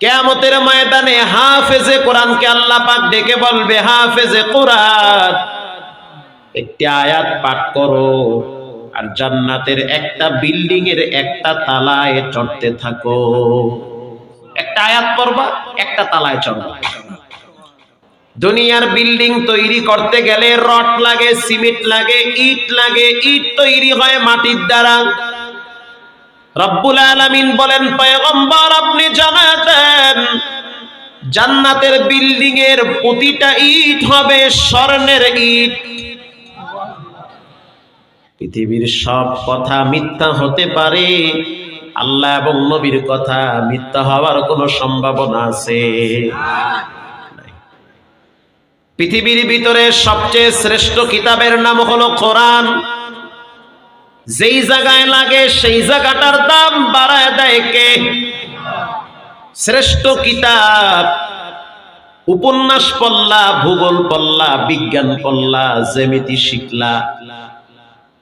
কেয়ামতের ময়দানে হাফেজে কোরআনকে আল্লাহ পাক ডেকে বলবে, হাফেজে কোরআন, একটি আয়াত পাঠ করো আর জান্নাতের একটা বিল্ডিং এর একটা তালায় চড়তে থাকো। একটা আয়াত পড়বা, একটা তালায় চড়বা। দুনিয়ার বিল্ডিং তৈরি করতে গেলে রড লাগে, সিমেন্ট লাগে, ইট লাগে, ইট তৈরি হয় মাটির দ্বারা। রব্বুল বলেন, পয়গম্বর, আপনি জানাতেন, জান্নাতের বিল্ডিং এর প্রতিটা ইট হবে স্বর্ণের ইট। পৃথিবীর সব কথা মিথ্যা হতে পারে, আল্লাহ এবং নবীর কথা মিথ্যা হওয়ার কোনো সম্ভাবনা আছে। পৃথিবীর ভিতরে সবচেয়ে শ্রেষ্ঠ কিতাবের নাম হলো কোরআন। যেই জায়গায় লাগে সেই জায়গাটার দাম বাড়ায় দেয় কে? শ্রেষ্ঠ কিতাব, উপন্যাস পল্লা ভূগোল পল্লা বিজ্ঞান পল্লা জ্যামিতি শিখলা।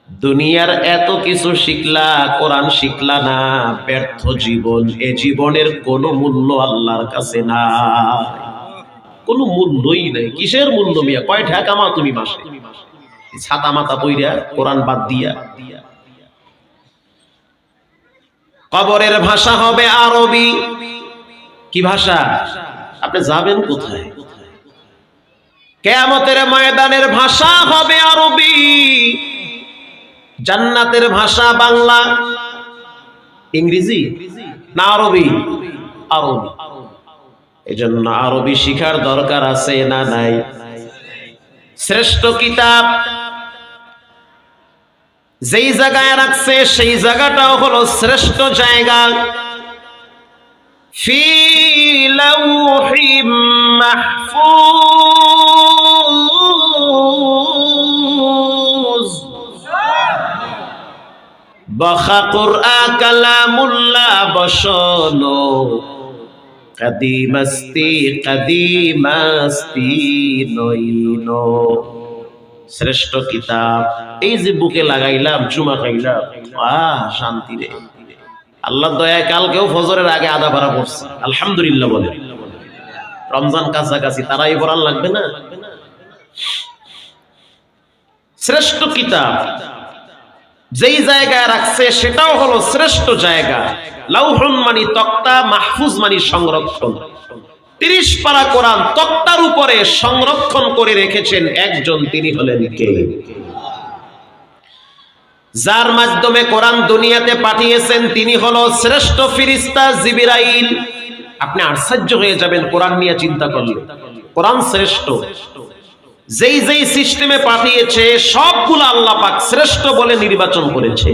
দুনিয়ার এত কিছু শিখলা, কোরআন শিখলা না, ব্যর্থ জীবন, এ জীবনের কোনো মূল্য আল্লাহর কাছে না কোনো মূল্যই নাই। কিসের মূল্য মিয়া? কয় ঠেকা কামাও তুমি মাসে? ছাতা মাথা পইরা কোরআন বাদ দিয়া। কবরের ভাষা হবে আরবি। কি ভাষা? আপনি যাবেন কোথায়? কেয়ামতের ময়দানের ভাষা হবে আরবি। জান্নাতের ভাষা বাংলা। ইংরেজি না আরবি? আরবি। এজন্য আরবি শিখার দরকার আছে না নাই? শ্রেষ্ঠ কিতাব যেই জায়গায় রাখছে, সেই জায়গাটাও হলো শ্রেষ্ঠ জায়গা। ফি লাউহিম মাহফুজ। বখা কুরআ কালামুল্লাহ বসনো। কদিমস্তি কদিমস্তি নইনো শ্রেষ্ঠ কিতাব। এই যে বুকে লাগাইলাম, চুমা খাইলাম, আহ, শান্তি রে। আল্লাহ দয়া কালকেও ফজরের আগে আদা ভরা পড়ছে আলহামদুলিল্লাহ বলে। রমজান কাছাকাছি, তারাই পড়ার লাগবে না? শ্রেষ্ঠ কিতাব। যেই জায়গায় রাখছে, সেটাও হলো শ্রেষ্ঠ জায়গা। লাউহুন মানি তক্তা, মাহফুজ মানি সংরক্ষণ। তিরিশ পারা কোরআন তক্তার উপরে সংরক্ষণ করে রেখেছেন, একজন তিনি হলেন কে? যার মাধ্যমে কোরআন দুনিয়াতে পাঠিয়েছেন, তিনি হলো শ্রেষ্ঠ ফিরিস্তা জিবিরাইল। আপনি আশ্চর্য হয়ে যাবেন, কোরআন নিয়ে চিন্তা করলে। কোরআন শ্রেষ্ঠ। যেই যেই সিস্টেমে পাঠিয়েছে, সবগুলো আল্লাহ পাক শ্রেষ্ঠ বলে নির্বাচন করেছে।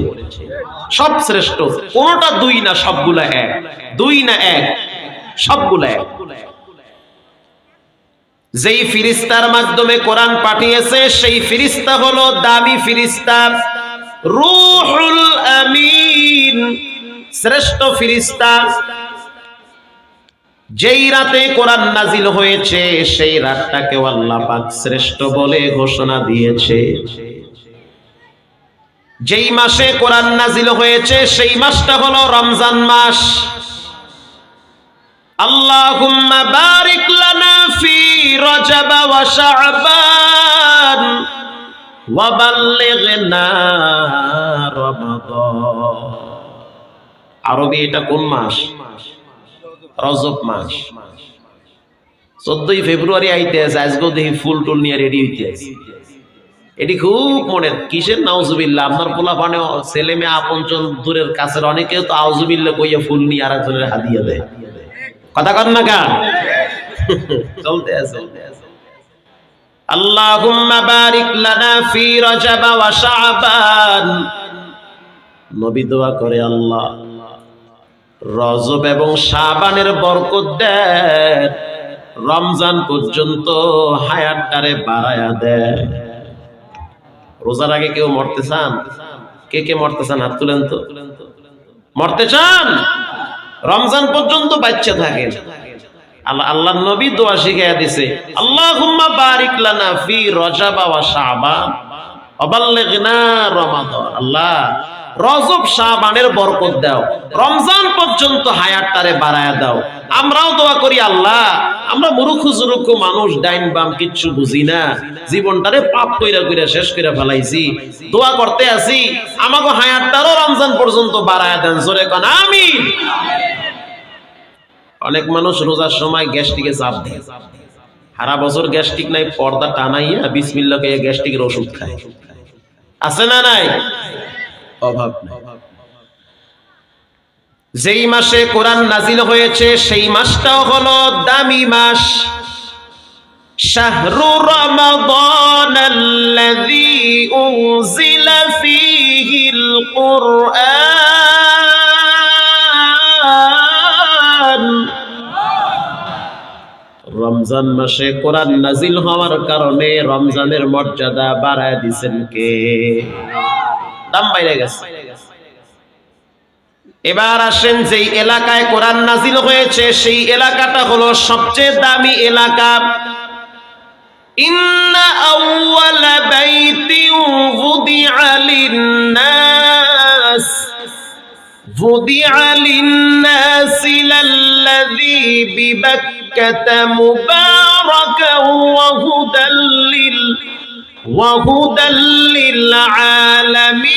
সব শ্রেষ্ঠ। কোনটা দুই না সবগুলা এক? দুই না এক? সবগুলা এক। যেই ফিরিস্তার মাধ্যমে কোরআন পাঠিয়েছে, সেই ফিরিস্তা হলো দামি ফিরিস্তা। রুহুল আমিন, শ্রেষ্ঠ ফিরিস্তা। যেই রাতে কোরআন নাজিল হয়েছে, সেই রাতটাকে আল্লাহ পাক শ্রেষ্ঠ বলে ঘোষণা দিয়েছে। যেই মাসে কোরআন নাজিল হয়েছে, সেই মাসটা হলো রমজান মাস। আল্লাহুম্মা বারিক শাবান ওয়া বাল্লিগনা রমাদান। আরবি এটা কোন মাস? রজব মাস। চোদ্দই ফেব্রুয়ারি আইতে আছে, আজকেও দেখি ফুল টুল নিয়ে রেডি হইতে আছে। এটি খুব মনে, কিসের নাউজুবিল্লা আপনার পোলা পানে ছেলে মেয়ে আপনজন দূরের কাছের অনেকে তো আউজুবিল্লা কইয়া ফুল নিয়ে আর একজনের হাদিয়া দেয়। কথা কর না কার চলতে আছে। বারিক লানা ফি রজব ওয়া শাবান। নবী দোয়া করে আল্লাহ, রজব এবং শাবানের বরকত দেন, রমজান পর্যন্ত হায়াতটারে বাড়ায়া দেয় রোজার আগে কেউ মরতে চান? কে কে মরতে চান? হাত তুলেন তো। মরতে চান? রমজান পর্যন্ত বাচ্চা থাকে আল্লাহ আল্লাহ নবী দোয়া শিখাইয়া দিছে, আল্লাহুম্মা বারিক লানা ফি ওয়া শাবান রমাদান। আল্লাহ, রজব শাহবানের বরকত দাও, রমজান পর্যন্ত হায়াতটারে বাড়ায়া দাও। আমরাও দোয়া করি, আল্লাহ, আমরা মুরুখু জুরুখু মানুষ, ডাইন বাম কিচ্ছু বুঝি না। জীবনটারে পাপ কইরা কইরা শেষ কইরা ফেলাইছি। দোয়া করতে আছি আমাকে হায়াতটারও রমজান পর্যন্ত বাড়ায়া দেন। জোরে কন, আমিন। অনেক মানুষ রোজার সময় গ্যাস্ট্রিকে চাপ দেয় সারা বছর গ্যাস্ট্রিক নাই পর্দা টানাইয়া বিসমিল্লা কে গ্যাস্ট্রিকের ওষুধ খায় আছে না নাই অভাব নাই যেই মাসে কোরআন নাজিল হয়েছে সেই মাসটাও হলো দামি মাস শাহরু রমাদান الذي أنزل فيه القرآن রমজান মাসে কোরআন নাজিল হওয়ার কারণে রমজানের মর্যাদা বাড়ায় দিছেন কে দাম বাইরে গেছে এবার আসেন যেই এলাকায় কোরআন নাজিল হয়েছে সেই এলাকাটা হলো সবচেয়ে দামি এলাকা ইন্না আউওয়ালা বাইতিন wudi'a লিন-নাস وضع للناس للذي ببكة مباركا وهدى لل وهدى للعالمين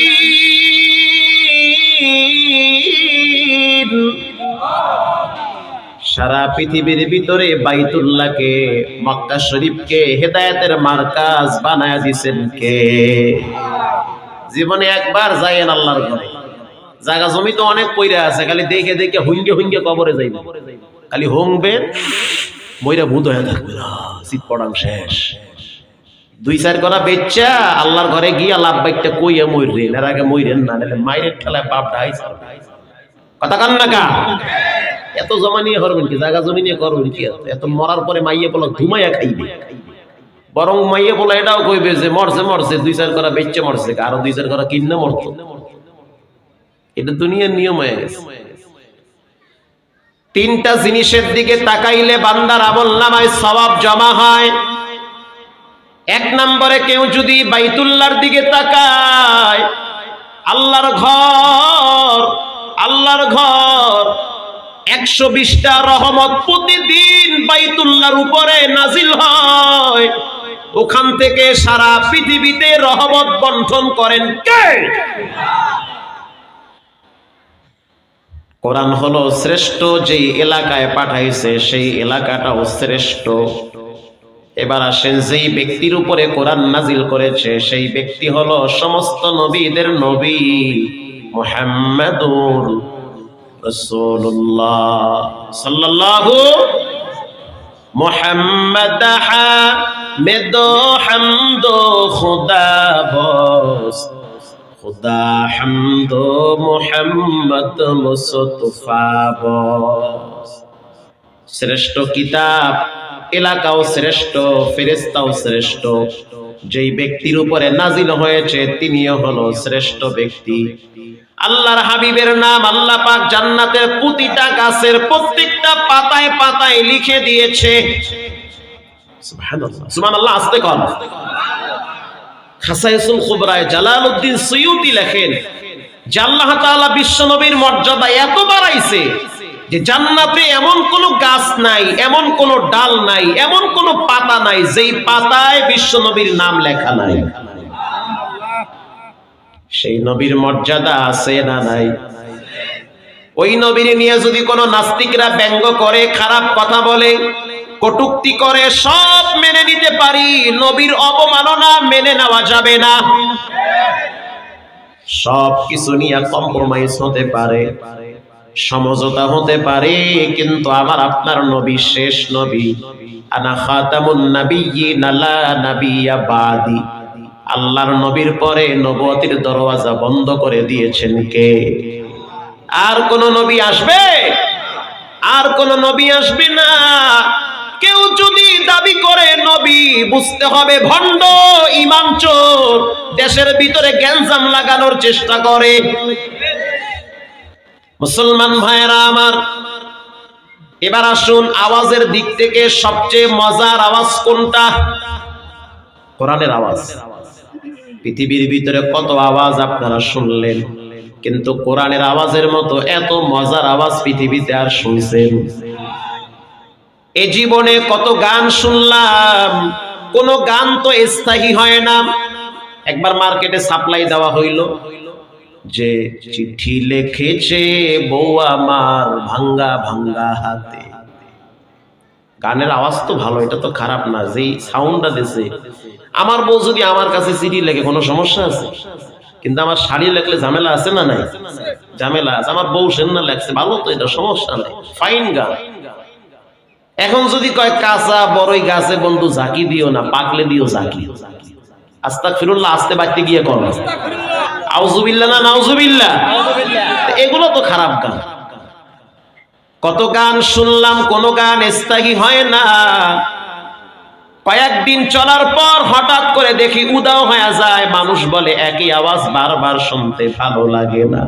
সারা পৃথিবীর ভিতরে বাইতুল্লাহকে মক্কা শরীফকে হেদায়েতের মার্কাজ বানায় দিছেন কে জীবনে একবার যাইয়েন আল্লাহর ঘরে জায়গা জমি তো অনেক পইরা আছে খালি দেখে দেখে হুঙ্গে হুঙ্গে কবরে যাইব খালি হুংবেন মইরা ভূত হয়ে থাকবে শীত শেষ। দুই চার করা বেচ্চা, আল্লাহর ঘরে গিয়া লাভ বাইকটা কইয়া মইরেন এর আগে মইরেন না, নাহলে মাইরের ঠেলায় বাপ ডাই কথা কান না কা? এত জমা নিয়ে করবেন কি? জায়গা জমি নিয়ে করবেন কি? এত? মরার পরে মাইয়ে বলো ধুমাইয়া খাইবে। বরং মাইয়ে বলে এটাও কইবে যে মরছে মরছে, দুই চার করা বেচ্চে মরছে। আরও দুই চার করা কিন্না মরতো। এটা দুনিয়ার নিয়ম হয়ে গেছে। তিনটা জিনিসের দিকে তাকাইলে বান্দার আমল নামায় সবাব জমা হয়। এক নম্বরে কেউ যদি বাইতুল্লার দিকে তাকায়, আল্লাহর ঘর আল্লাহর ঘর, একশো বিশটা রহমত প্রতিদিন বাইতুল্লার উপরে নাজিল হয়। ওখান থেকে সারা পৃথিবীতে রহমত বন্টন করেন কে? কোরআন হলো শ্রেষ্ঠ যেই এলাকায় পাঠাইছে, সেই এলাকাটাও শ্রেষ্ঠ। এবার আসেন, যেই ব্যক্তির উপরে কোরআন নাজিল করেছে, সেই ব্যক্তি হলো সমস্ত নবীদের নবী, মুহাম্মাদুর মুহাম্মাদ হামদ খুদা বস শ্রেষ্ঠ কিতাব, এলাকাও শ্রেষ্ঠ ফেরেস্তাও শ্রেষ্ঠ। যেই ব্যক্তির উপরে নাজিল হয়েছে, তিনিও হলো শ্রেষ্ঠ ব্যক্তি। আল্লাহর হাবিবের নাম আল্লাহ পাক জান্নাতের প্রতিটা গাছের প্রত্যেকটা পাতায় পাতায় লিখে দিয়েছে। সুবহানাল্লাহ সুবহানাল্লাহ, আস্তে কর খাসাইসুল খুবরায় জালালউদ্দিন সৈয়দি লেখেন, যে আল্লাহ তাআলা বিশ্বনবীর মর্যাদা এত বাড়াইছে যে জান্নাতে এমন কোন গাছ নাই, এমন কোন ডাল নাই, এমন কোন পাতা নাই, যেই পাতায় বিশ্বনবীর নাম লেখা নাই। সেই নবীর মর্যাদা আছে না নাই? ওই নবীর নিয়ে যদি কোনো নাস্তিকরা ব্যঙ্গ করে, খারাপ কথা বলে, কটুক্তি করে, সব নিতে পারি, নবীর অবমাননা মেনে নেওয়া যাবে না। সব কিছু নিয়ে কম্প্রোমাইজ হতে পারে, সমঝোতা হতে পারে, কিন্তু আমার আপনার নবী শেষ নবী। আনা খাতামুন নাবিয়্যিন লা নাবিয়্যা বাদি। আল্লাহর নবীর পরে নবুয়তির দরওয়াজা বন্ধ করে দিয়েছেন কে? আর কোন নবী আসবে? আর কোন নবী আসবে না। কেউ যদি দাবি করে নবী, বুঝতে হবে ভণ্ড ইমাম চোর, দেশের ভিতরে গ্যাঞ্জাম লাগানোর চেষ্টা করে। মুসলমান ভাইয়েরা আমার, এবার আসুন আওয়াজের দিক থেকে সবচেয়ে মজার আওয়াজ কোনটা? কোরআনের আওয়াজ। পৃথিবীর ভিতরে কত আওয়াজ আপনারা শুনলেন, কিন্তু কোরআনের আওয়াজের মতো এত মজার আওয়াজ পৃথিবীতে আর শুনছেন। এ জীবনে কত গান শুনলাম, কোন গান তো স্থায়ী হয় না। একবার মার্কেটে সাপ্লাই দেওয়া হইল, যে চিঠি লিখেছে বউ আমার ভাঙ্গা ভাঙ্গা হাতে। গানের আওয়াজ তো ভালো, এটা তো খারাপ না, যেই সাউন্ডটা দিছে। আমার বউ যদি আমার কাছে চিঠি লেখে, কোনো সমস্যা আছে? কিন্তু আমার শাড়ি লেখলে ঝামেলা আছে না নাই? ঝামেলা আছে, আমার বউ সেন্না লেখছে, ভালো তো এটা, সমস্যা নাই ফাইন গান। এখন যদি কয় কাঁচা বড়ই গাছে বন্ধু ঝাঁকি দিও না পাকলে দিও ঝাঁকি। আস্তাক ফিরুল্লাহ আসতে বাড়তে গিয়ে কর। আউজুবিল্লা না নাউজুবিল্লা এগুলো তো খারাপ গান কত গান শুনলাম কোন গান স্থায়ী হয় না। কয়েকদিন চলার পর হঠাৎ করে দেখি উদাও হয়ে যায়। মানুষ বলে একই আওয়াজ বারবার শুনতে ভালো লাগে না।